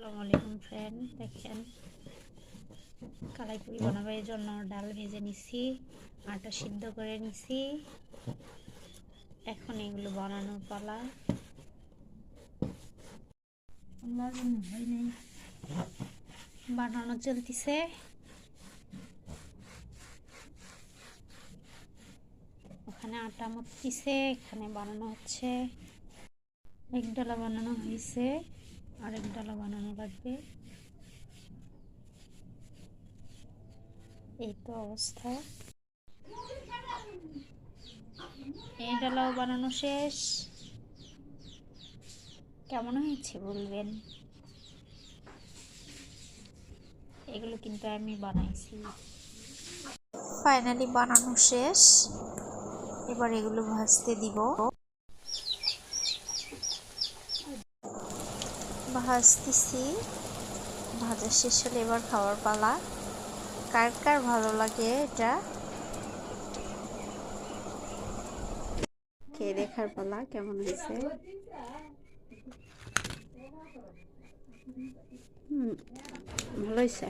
আসসালামু ফ্রেন্ড দেখেন, কালাইপুরি বানাবার জন্য ডাল ভেজে নিছি, আটা সিদ্ধ করে নিছি। এখন এগুলো বানানোর পালা। বানানো চলতেছে। ওখানে আটা মতিছে এখানে বানানো হচ্ছে। এক ডালা বানানো হয়েছে। আরেক ডালা বানানো লাগবে। এই তো অবস্থা। এই ডালাও বানানো শেষ। কেমন হয়েছে বলবেন? এগুলো কিন্তু আমি বানাইছি। ফাইনালি বানানো শেষ। এবার এগুলো ভাজতে দিব। ভাজতেছি। ভাজা শেষ হলে এবার খাওয়ার পালা। কার কার ভালো লাগে এটা? খেয়ে দেখার পালা, কেমন হয়েছে? হুম, ভালো হয়েছে।